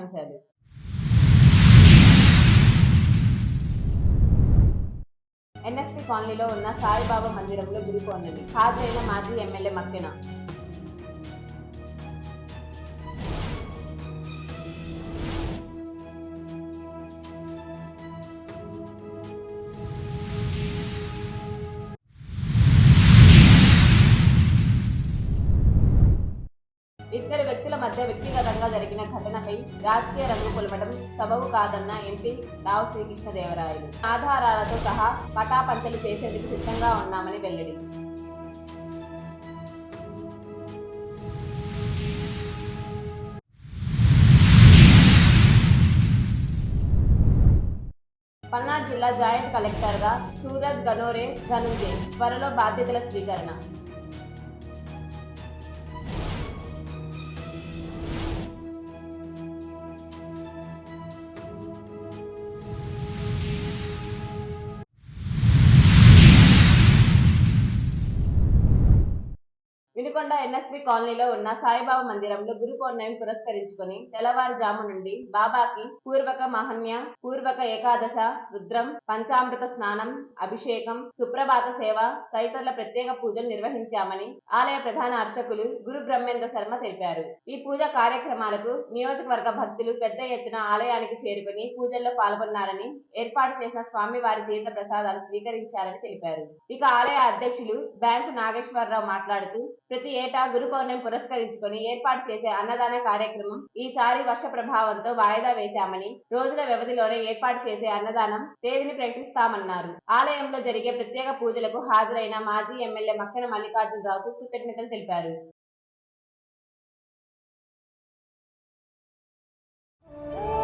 ఈరోజు ముఖ్యాంశాలు ఎన్ఎస్పి కాలనీలో ఉన్న సాయిబాబా మందిరంలో గురు పౌర్ణమి హాజరైన మాజీ ఎమ్మెల్యే మక్కెన. ఇద్దరు వ్యక్తుల మధ్య వ్యక్తిగతంగా జరిగిన ఘటనపై రాజకీయ రంగు కొలవడం సబబు కాదన్న ఎంపీ రావు శ్రీకృష్ణదేవరాయలు. ఆధారాలతో సహా పటాపంచలు చేసేందుకు సిద్ధంగా ఉన్నామని వెల్లడి. పల్నాడు జిల్లా జాయింట్ కలెక్టర్గా సూరజ్ గనోరే ధనుంజయ్ త్వరలో బాధ్యతల స్వీకరణ. ఎన్ఎస్బి ఎన్ఎస్పి కాలనీలో ఉన్న సాయిబాబా మందిరంలో గురు పౌర్ణమి పురస్కరించుకొని తెల్లవారుజాము నుండి బాబాకి పూర్వక మహన్య పూర్వక ఏకాదశ రుద్రం పంచామృత స్నానం అభిషేకం సుప్రభాత సేవ తదితరుల ప్రత్యేక పూజలు నిర్వహించామని ఆలయ ప్రధాన అర్చకులు గురు బ్రహ్మేంద్ర శర్మ తెలిపారు. ఈ పూజ కార్యక్రమాలకు నియోజకవర్గ భక్తులు పెద్ద ఎత్తున ఆలయానికి చేరుకుని పూజల్లో పాల్గొన్నారని ఏర్పాటు చేసిన స్వామివారి తీర్థ ప్రసాదాలు స్వీకరించారని తెలిపారు. ఇక ఆలయ అధ్యక్షులు బ్యాంకు నాగేశ్వరరావు మాట్లాడుతూ ప్రతి ఏటా గురు పౌర్ణమి పురస్కరించుకొని ఏర్పాటు చేసే అన్నదాన కార్యక్రమం ఈసారి వర్ష ప్రభావంతో వాయిదా వేశామని రోజుల వ్యవధిలోనే ఏర్పాటు చేసే అన్నదానం తేదీని ప్రకటిస్తామన్నారు ఆలయంలో జరిగే ప్రత్యేక పూజలకు హాజరైన మాజీ ఎమ్మెల్యే మక్కన మల్లికార్జునరావుకు కృతజ్ఞతలు తెలిపారు Oh!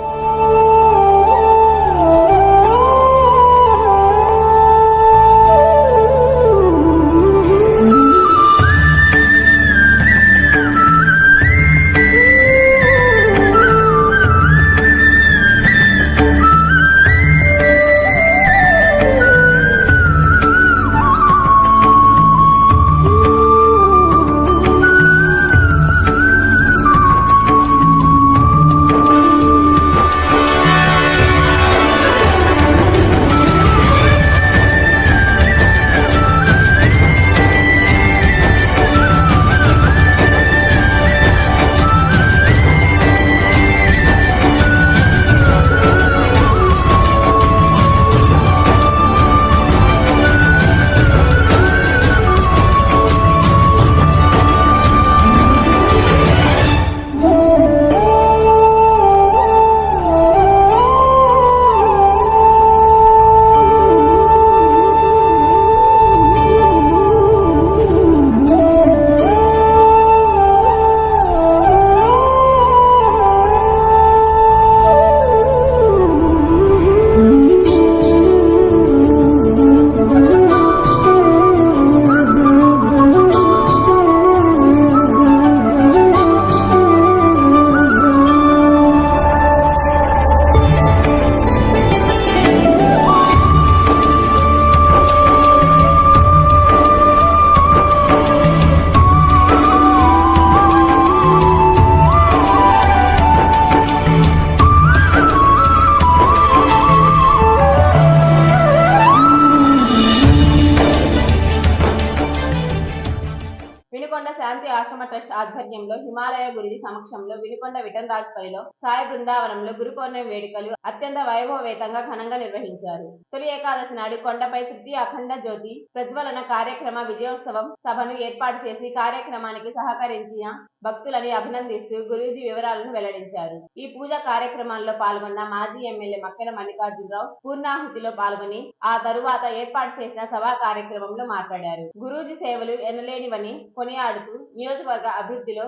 ఆధ్వర్యంలో హిమ గురుజీ సమక్షంలో వినుకొండ విఠలరాజుపల్లిలో సాయి బృందావనంలో గురు పౌర్ణమి వేడుకలు అత్యంత వైభవవేతంగా ఘనంగా నిర్వహించారు. తొలి ఏకాదశి నాడు కొండపై తృతీయ అఖండ జ్యోతి ప్రజ్వలన కార్యక్రమ విజయోత్సవం సభను ఏర్పాటు చేసి కార్యక్రమానికి సహకరించిన భక్తులని అభినందిస్తూ గురూజీ వివరాలను వెల్లడించారు. ఈ పూజా కార్యక్రమాల్లో పాల్గొన్న మాజీ ఎమ్మెల్యే మక్కెన మల్లికార్జునరావు పూర్ణాహుతిలో పాల్గొని ఆ తరువాత ఏర్పాటు చేసిన సభా కార్యక్రమంలో మాట్లాడారు. గురూజీ సేవలు ఎనలేనివని కొనియాడుతూ నియోజకవర్గ అభివృద్ధిలో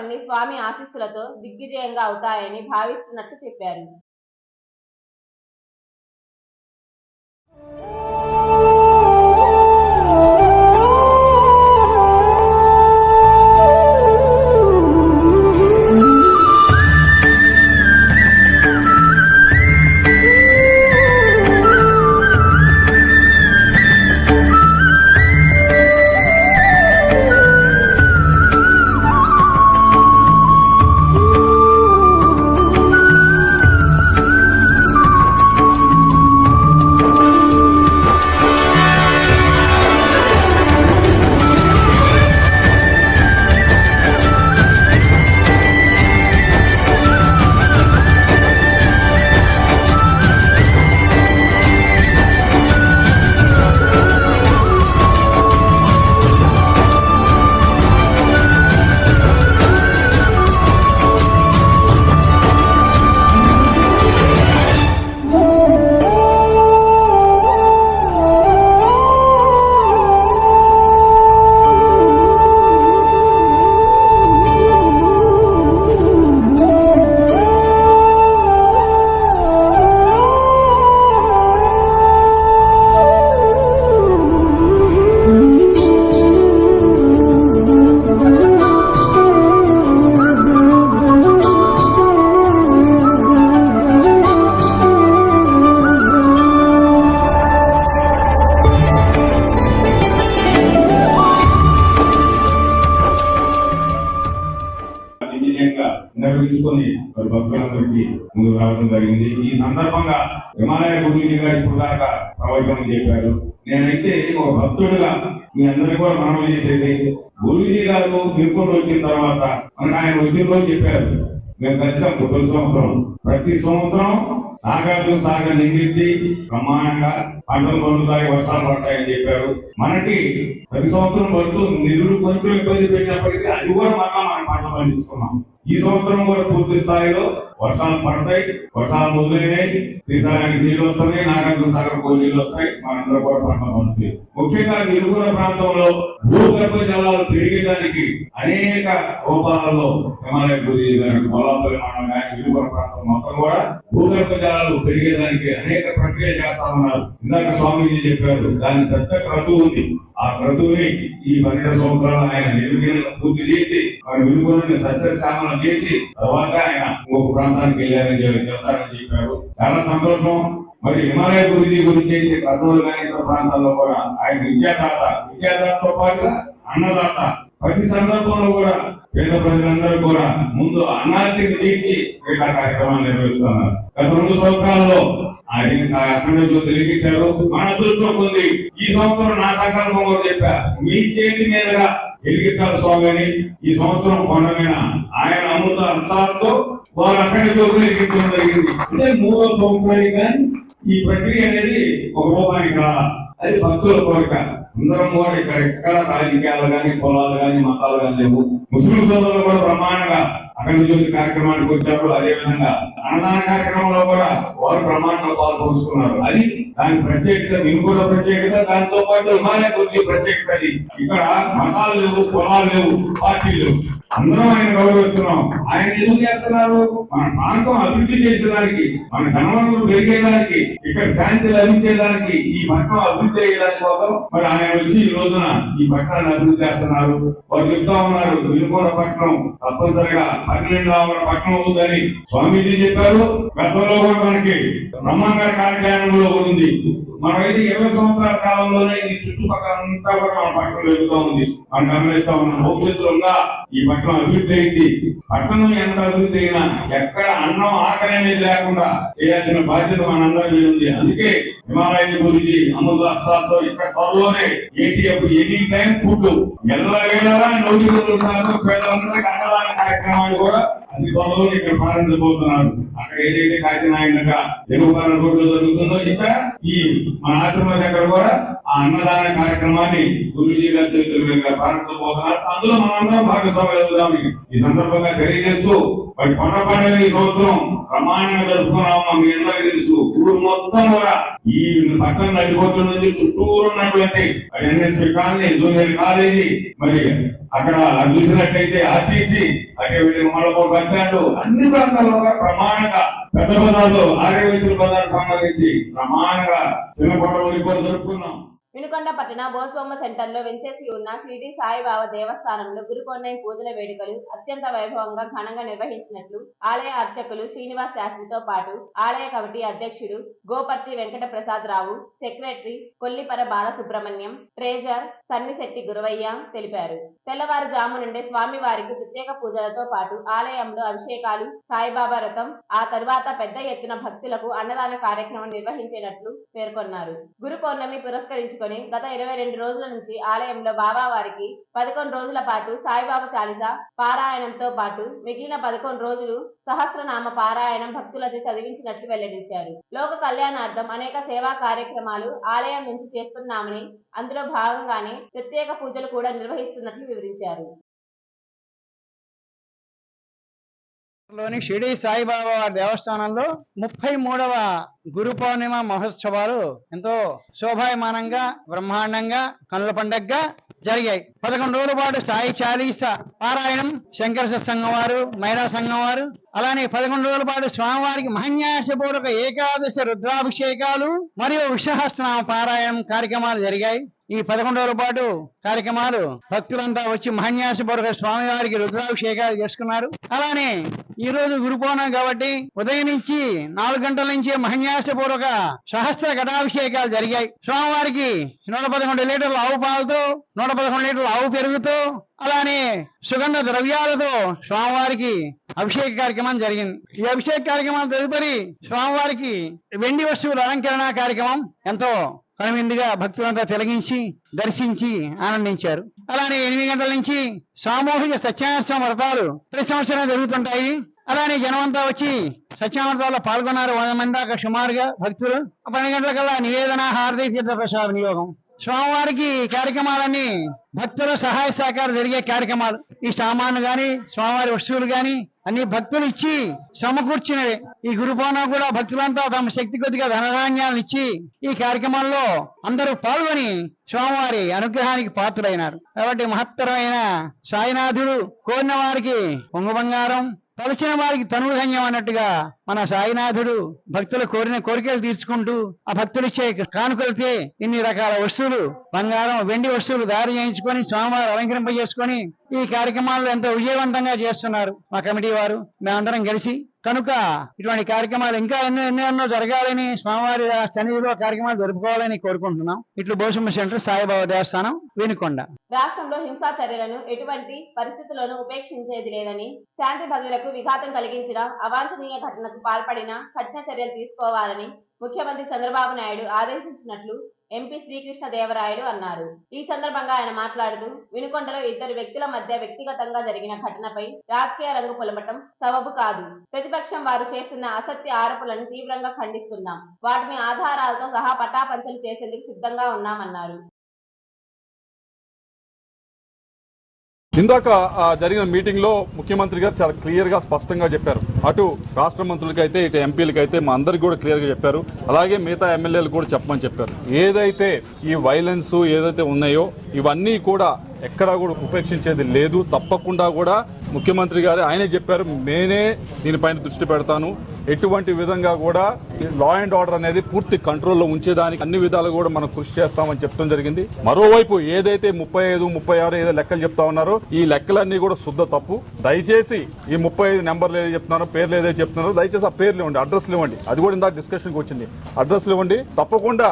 అనుకున్నవన్నీ స్వామి ఆశీస్సులతో దిగ్విజయంగా అవుతాయని భావిస్తున్నట్టు చెప్పారు. దిగ్విజయంగా నిర్వహించుకొని మరి భక్తులందరికీ ముందుకు రావడం జరిగింది. ఈ సందర్భంగా హిమాలయ గురుజీ గారు ఇప్పుడు దాకా ప్రవచనం చెప్పారు నేనైతే ఒక భక్తుడిగా మీ అందరికీ కూడా మనం చేసేది గురుజీ గారు తిరుపతి వచ్చిన తర్వాత మనకు ఆయన వచ్చిన రోజు చెప్పారు. మేము కలిసాం తొలి సంవత్సరం. ప్రతి సంవత్సరం సాగర్లు సాగర్ నిండింది బ్రహ్మాండంగా పంటలు పండుతాయి వర్షాలు పడతాయని చెప్పారు. మనకి ప్రతి సంవత్సరం పడుతూ నిధులు కొంచెం ఇబ్బంది పెట్టినప్పటికీ అది కూడా మళ్ళా ఆహ్వానిస్తున్నాం ఈ సంవత్సరం కూడా పూర్తి స్థాయిలో వర్షాలు పడతాయి వర్షాలు మొదలైనాయి శ్రీశైలానికి నీళ్ళు వస్తున్నాయి నాగార్జున సాగర్ కూడా నీళ్ళు వస్తాయి. మనందరూ కూడా పంట పండుతాయి ముఖ్యంగా నిరుగుల ప్రాంతంలో భూగర్భ జలాలు పెరిగేదానికి అనేక రూపాలలో హిమాలయ గురి గారి కోలాపల్లి మండలం కానీ విలువల ప్రాంతం మొత్తం కూడా భూగర్భ జలాలు పెరిగేదానికి అనేక ప్రక్రియ చేస్తా ఉన్నారు ఇందాక స్వామీజీ చెప్పారు దాని పెద్ద క్రతువు ఉంది. ఆ క్రతువుని ఈ పన్నెండు సంవత్సరాలు ఆయన నిర్విఘ్నంగా పూర్తి చేసి మరి విలువలను సస్యశ్యామలం చేసి తర్వాత ఆయన ఒక ప్రాంతానికి వెళ్ళారని చెప్తారని చెప్పారు. చాలా సంతోషం. మరి హిమాలయ గురించి గురించి అయితే కర్నూలు కానీ ఇతర ప్రాంతాల్లో కూడా ఆయన విద్యాదాత విద్యాదాతతో పాటుగా అన్నదాత. ప్రతి సందర్భంలో కూడా పేద ప్రజలందరూ కూడా ముందు అన్నార్తిని తీర్చి క్రీడా కార్యక్రమాలు నిర్వహిస్తున్నారు. గత రెండు సంవత్సరాల్లో ఆయన అక్కడ తెలిగించారు మన అదృష్టం ఉంది. ఈ సంవత్సరం నా సంకల్పం కూడా చెప్పా. మీ చేతి మీదుగా వెలిగించాలి స్వామిని. ఈ సంవత్సరం కొండ ఆయన అమృత హస్తాలతో వారు అక్కడి చోటు జరిగింది. అంటే మూడో సంవత్సరానికి కానీ ఈ ప్రక్రియ అనేది ఒక రూపానికి రాలా. అది భక్తుల కోరిక. అందరం కూడా ఇక్కడ ఎక్కడ రాజకీయాలు కానీ కులాలు కానీ మతాలు కానీ లేవు. ముస్లిం సోదరులు కూడా బ్రహ్మాండంగా అభివృద్ధి కార్యక్రమానికి వచ్చారు అదే విధంగా అన్నదాన కార్యక్రమంలో కూడా వారు ప్రమాణంలో పాల్పంచుకున్నారు. అది దాని ప్రత్యేకత మీకు కూడా ప్రత్యేకత దాంతో పాటు హిమాలయ గురించి ప్రత్యేకత అది. ఇక్కడ మతాలు లేవు కులాలు లేవు పార్టీలు లేవు. అందరం ఆయన గౌరవిస్తున్నాం. ఆయన ఎందుకు చేస్తున్నారు? మన ప్రాంతం అభివృద్ధి చేసేదానికి మన ధనవనరులు పెరిగేదానికి ఇక్కడ శాంతి లభించేదానికి ఈ పట్టణం అభివృద్ధి అయ్యేదాని కోసం మరి ఆయన వచ్చి ఈ రోజున ఈ పట్టణాన్ని అభివృద్ధి చేస్తున్నారు. వారు చెప్తా ఉన్నారు వినుకొండ పట్టణం తప్పనిసరిగా పన్నెండు రావణ పట్టణం అవుతుందని స్వామీజీ చెప్పారు. గతంలో కూడా మనకి బ్రహ్మంగారి కార్యక్రమంలో ఉంది. మనమైతే ఇరవై సంవత్సరాల కాలంలోనే ఈ చుట్టుపక్కల అంతా కూడా మన పట్టణం వెళ్తూ ఉంది. మనం గమనిస్తా ఉన్నాం. భవిష్యత్తులో ఈ పట్టణం అభివృద్ధి అయింది. పట్టణం ఎంత అభివృద్ధి అయినా ఎక్కడ అన్నం ఆకలి అనేది లేకుండా చేయాల్సిన బాధ్యత మనందరి మీద ఉంది. అందుకే హిమాలయ గురించి అమృతాస్త్రాలతో ఇక్కడ త్వరలోనే ఏటీఎఫ్ ఎనీ టైం ఫుడ్ ఎల్లవేళలా నూటి రెండు శాతం పేదలందరికీ అన్నదాన కార్యక్రమాన్ని కూడా అతి త్వరలో ఇక్కడ ప్రారంభించబోతున్నారు. అక్కడ ఏదైతే కాశీనాయనగా ఎగువకాల రోడ్లో జరుగుతుందో ఇక్కడ ఈ మన ఆశ్రమం దగ్గర కూడా ఆ అన్నదాన కార్యక్రమాన్ని గురుజీ గారి చేతుల మీదుగా ప్రారంభించబోతున్నారు అందులో మనందరం భాగస్వామ్యం అవుతాం ఈ సందర్భంగా తెలియజేస్తూ వాటి కొండ పండుగ ఈ సంవత్సరం ప్రమాణంగా జరుపుకున్నామా మీ అందరికీ తెలుసు. ఊరు మొత్తం కూడా ఈ పట్టణ నడిపోతుల నుంచి చుట్టూరు ఉన్నటువంటి ఎన్ఎస్పి కాలనీ జూనియర్ కాలేజీ మరి అక్కడ చూసినట్టయితే ఆర్టీసీ అదే విధంగా మలపూర్ బస్ అన్ని ప్రాంతాల్లో కూడా ప్రమాణంగా పెద్ద పదాలు ఆర్య పదాలకు సంబంధించి ప్రమాణంగా చిన్న పొడవు జరుపుకున్నాం. వినుకొండ పట్టణ బోస్బొమ్మ సెంటర్లో వెంచేసి ఉన్న షిరిడి సాయిబాబా దేవస్థానంలో గురు పౌర్ణమి పూజల వేడుకలు అత్యంత వైభవంగా ఘనంగా నిర్వహించినట్లు ఆలయ అర్చకులు శ్రీనివాస్ శాస్త్రితో పాటు ఆలయ కమిటీ అధ్యక్షుడు గోపర్తి వెంకట ప్రసాద్ రావు సెక్రటరీ కొల్లిపర బాలసుబ్రహ్మణ్యం ట్రేజర్ సన్నిశెట్టి గురవయ్య తెలిపారు. తెల్లవారుజాము నుండే స్వామివారికి ప్రత్యేక పూజలతో పాటు ఆలయంలో అభిషేకాలు సాయిబాబా రథం ఆ తరువాత పెద్ద ఎత్తున భక్తులకు అన్నదాన కార్యక్రమం నిర్వహించినట్లు పేర్కొన్నారు. గురు పౌర్ణమి పురస్కరించుకొని గత ఇరవై రెండు రోజుల నుంచి ఆలయంలో బాబా వారికి పదకొండు రోజుల పాటు సాయిబాబా చాలిస పారాయణంతో పాటు మిగిలిన పదకొండు రోజులు సహస్రనామ పారాయణం భక్తులచే చదివించినట్లు వెల్లడించారు. లోక కళ్యాణార్థం అనేక సేవా కార్యక్రమాలు ఆలయం నుంచి చేస్తున్నామని అందులో భాగంగానే ప్రత్యేక పూజలు కూడా నిర్వహిస్తున్నట్లు వివరించారు. లోని షిరిడి సాయిబాబా వారి దేవస్థానంలో ముప్పై మూడవ గురు పౌర్ణిమ మహోత్సవాలు ఎంతో శోభాయమానంగా బ్రహ్మాండంగా కనుల పండగగా జరిగాయి. పదకొండు రోజుల పాటు సాయి చాలీస పారాయణం శంకర సంఘం వారు మైరా సంఘం వారు అలానే పదకొండు రోజుల పాటు స్వామివారికి మహన్యాసపూర్వక ఏకాదశి రుద్రాభిషేకాలు మరియు విశ్వహస్నామ పారాయణం కార్యక్రమాలు జరిగాయి. ఈ పదకొండు రోజుల పాటు కార్యక్రమాలు భక్తులంతా వచ్చి మహన్యాసపూర్వక స్వామివారికి రుద్రాభిషేకాలు చేసుకున్నారు. అలానే ఈ రోజు గురు కాబట్టి ఉదయం నుంచి నాలుగు గంటల నుంచి మహన్యాస విన్యాసపూర్వక సహస్ర ఘటాభిషేకాలు జరిగాయి. స్వామివారికి నూట పదకొండు లీటర్ల ఆవు పాలతో నూట పదకొండు లీటర్ల ఆవు పెరుగుతో అలానే సుగంధ ద్రవ్యాలతో స్వామివారికి అభిషేక కార్యక్రమం జరిగింది. ఈ అభిషేక కార్యక్రమం తదుపరి స్వామివారికి వెండి వస్తువుల అలంకరణ కార్యక్రమం ఎంతో కనువిందుగా భక్తులంతా తిలగించి దర్శించి ఆనందించారు. అలానే ఎనిమిది గంటల నుంచి సామూహిక సత్యానర్థ వ్రతాలు ప్రతి సంవత్సరం జరుగుతుంటాయి. అలానే జనమంతా వచ్చి సత్యామృతాల్లో పాల్గొన్నారు వంద మంది దాకా సుమారుగా భక్తులు. పన్నెండు గంటల కల్లా నివేదన హారతి తీర్థ ప్రసాద వినియోగం స్వామివారికి కార్యక్రమాలన్నీ భక్తుల సహాయ సహకారం జరిగే కార్యక్రమాలు. ఈ సామాన్లు గాని స్వామివారి వస్తువులు గాని అన్ని భక్తులు ఇచ్చి సమకూర్చినవి. ఈ గురు కూడా భక్తులంతా తమ శక్తి కొద్దిగా ధనధాన్యాలను ఇచ్చి ఈ కార్యక్రమాల్లో అందరూ పాల్గొని స్వామివారి అనుగ్రహానికి పాత్రులైనారు. కాబట్టి మహత్తరమైన సాయినాథుడు కోరిన వారికి పొంగు బంగారం తలచిన వారికి తనువు ధన్యం అన్నట్టుగా మన సాయినాథుడు భక్తులు కోరిన కోరికలు తీర్చుకుంటూ ఆ భక్తులిచ్చే కానుకలకే ఇన్ని రకాల వస్తువులు బంగారం వెండి వస్తువులు దారి చేయించుకొని స్వామివారు అలంకరింపజేసుకొని ఈ కార్యక్రమాలు ఎంతో విజయవంతంగా చేస్తున్నారు మా కమిటీ వారు. మేమందరం కలిసి కనుక ఇటువంటి కార్యక్రమాలు ఇంకా ఎన్నో ఎన్నో ఎన్నో జరగాలని స్వామివారి సన్నిధిలో కార్యక్రమాలు జరుపుకోవాలని కోరుకుంటున్నాం. ఇట్లు బోసమ్మ సెంటర్ సాయిబాబా దేవస్థానం వినుకొండ రాష్ట్రంలో హింసా చర్యలను ఎటువంటి పరిస్థితుల్లోనూ ఉపేక్షించేది లేదని శాంతి భద్రతలకు విఘాతం కలిగించిన అవాంఛనీయ ఘటనకు పాల్పడిన కఠిన చర్యలు తీసుకోవాలని ముఖ్యమంత్రి చంద్రబాబు నాయుడు ఆదేశించినట్లు ఎంపీ శ్రీకృష్ణ దేవరాయలు అన్నారు. ఈ సందర్భంగా ఆయన మాట్లాడుతూ వినుకొండలో ఇద్దరు వ్యక్తుల మధ్య వ్యక్తిగతంగా జరిగిన ఘటనపై రాజకీయ రంగు పొలమటం సబబు కాదు. ప్రతిపక్షం వారు చేస్తున్న అసత్య ఆరోపణలను తీవ్రంగా ఖండిస్తున్నాం. వాటిని ఆధారాలతో సహా పటాపంచలు చేసేందుకు సిద్ధంగా ఉన్నామన్నారు. ఇందాక జరిగిన మీటింగ్లో ముఖ్యమంత్రి గారు చాలా క్లియర్గా స్పష్టంగా చెప్పారు. అటు రాష్ట్ర మంత్రులకైతే ఇటు ఎంపీలకైతే మా అందరికి కూడా క్లియర్గా చెప్పారు. అలాగే మిగతా ఎమ్మెల్యేలు కూడా చెప్పమని చెప్పారు. ఏదైతే ఈ వైలెన్స్ ఏదైతే ఉన్నాయో ఇవన్నీ కూడా ఎక్కడా కూడా ఉపేక్షించేది లేదు. తప్పకుండా కూడా ముఖ్యమంత్రి గారు ఆయనే చెప్పారు. నేనే దీనిపైన దృష్టి పెడతాను. ఎటువంటి విధంగా కూడా లా అండ్ ఆర్డర్ అనేది పూర్తి కంట్రోల్లో ఉంచేదానికి అన్ని విధాలు కూడా మనం కృషి చేస్తామని చెప్తాం జరిగింది. మరోవైపు ఏదైతే ముప్పై ఐదు ముప్పై ఆరు ఏదో లెక్కలు చెప్తా ఉన్నారో ఈ లెక్కలన్నీ కూడా శుద్ధ తప్పు. దయచేసి ఈ ముప్పై ఐదు నెంబర్లు ఏదో చెప్తున్నారో పేర్లు ఏదైతే చెప్తున్నారో దయచేసి ఆ పేర్లు ఇవ్వండి అడ్రస్లు ఇవ్వండి. అది కూడా ఇందాక డిస్కషన్కి వచ్చింది. అడ్రస్లు ఇవ్వండి. తప్పకుండా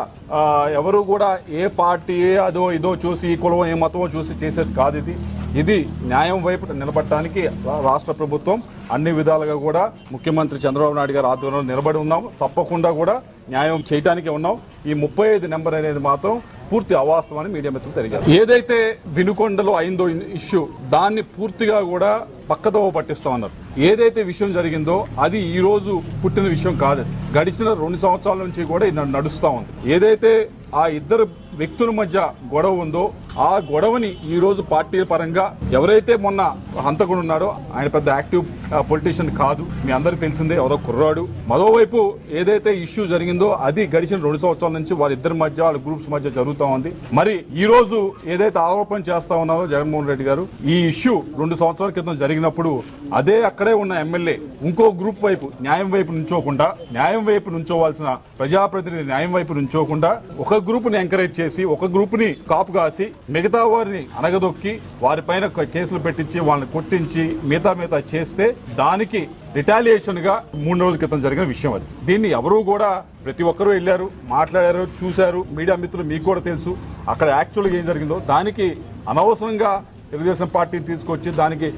ఎవరు కూడా ఏ పార్టీ అదో ఇదో చూసి ఈ కులమో ఏ మతమో చూసి చేసేది కాదు ఇది. ఇది న్యాయం వైపు నిలబడటానికి రాష్ట్ర ప్రభుత్వం అన్ని విధాలుగా కూడా ముఖ్యమంత్రి చంద్రబాబు నాయుడు గారు ఆధ్వర్యంలో నిలబడి ఉన్నాం. తప్పకుండా కూడా న్యాయం చేయటానికే ఉన్నాం. ఈ ముప్పై ఐదు నెంబర్ అనేది మాత్రం పూర్తి అవాస్తవాన్ని మీడియా మిత్రులు తెలియజేస్తారు ఏదైతే వినుకొండలో అయిందో ఇష్యూ దాన్ని పూర్తిగా కూడా పక్కదోవ పట్టిస్తా ఉన్నారు ఏదైతే విషయం జరిగిందో అది ఈ రోజు పుట్టిన విషయం కాదు. గడిచిన రెండు సంవత్సరాల నుంచి కూడా ఇది నడుస్తా ఉంది. ఏదైతే ఆ ఇద్దరు వ్యక్తుల మధ్య గొడవ ఉందో ఆ గొడవని ఈ రోజు పార్టీ పరంగా ఎవరైతే మొన్న హంతకుడు ఉన్నారో ఆయన పెద్ద యాక్టివ్ పొలిటీషియన్ కాదు. మీ అందరికి తెలిసిందే ఎవరో కుర్రాడు. మరోవైపు ఏదైతే ఇష్యూ జరిగిందో అది గడిచిన రెండు సంవత్సరాల నుంచి వాళ్ళిద్దరి మధ్య వాళ్ళ గ్రూప్స్ మధ్య జరుగుతూ ఉంది. మరి ఈ రోజు ఏదైతే ఆరోపణ చేస్తా ఉన్నారో జగన్మోహన్ రెడ్డి గారు ఈ ఇష్యూ రెండు సంవత్సరాల క్రితం జరిగినప్పుడు అదే అక్కడే ఉన్న ఎమ్మెల్యే ఇంకో గ్రూప్ వైపు న్యాయం వైపు నుంచోకుండా న్యాయం వైపు నుంచోవాల్సిన ప్రజాప్రతినిధి న్యాయం వైపు నుంచోకుండా ఒక గ్రూప్ని ఎంకరేజ్ చేసి ఒక గ్రూపుని కాపు కాసి మిగతా వారిని అనగదొక్కి వారిపైన కేసులు పెట్టించి వాళ్ళని కొట్టించి మిగతా మిగతా చేస్తే దానికి రిటాలియేషన్గా మూడు రోజుల క్రితం జరిగిన విషయం అది. దీన్ని ఎవరూ కూడా ప్రతి ఒక్కరూ వెళ్ళారు మాట్లాడారు చూశారు. మీడియా మిత్రులు మీకు కూడా తెలుసు. అక్కడ యాక్చువల్గా ఏం జరిగిందో దానికి అనవసరంగా తెలుగుదేశం పార్టీని తీసుకొచ్చి దానికి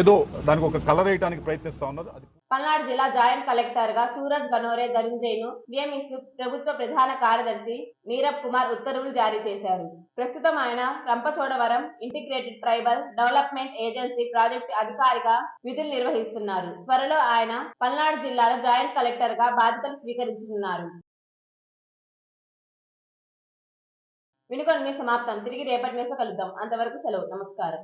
ఏదో దానికి ఒక కలర్ వేయడానికి ప్రయత్నిస్తా ఉన్నది. అది పల్నాడు జిల్లా జాయింట్ కలెక్టర్గా సూరజ్ గనోరే ధనుంజయ్ను నియమిస్తూ ప్రభుత్వ ప్రధాన కార్యదర్శి నీరబ్ కుమార్ ఉత్తర్వులు జారీ చేశారు. ప్రస్తుతం ఆయన Rampachodavaram integrated tribal development agency project అధికారిగా విధులు నిర్వహిస్తున్నారు. త్వరలో ఆయన పల్నాడు జిల్లాలో జాయింట్ కలెక్టర్గా బాధ్యతలు స్వీకరించనున్నారు. వినుకొని సమాప్తం. తిరిగి రేపటి నేస కలుద్దాం. అంతవరకు సెలవు. నమస్కారం.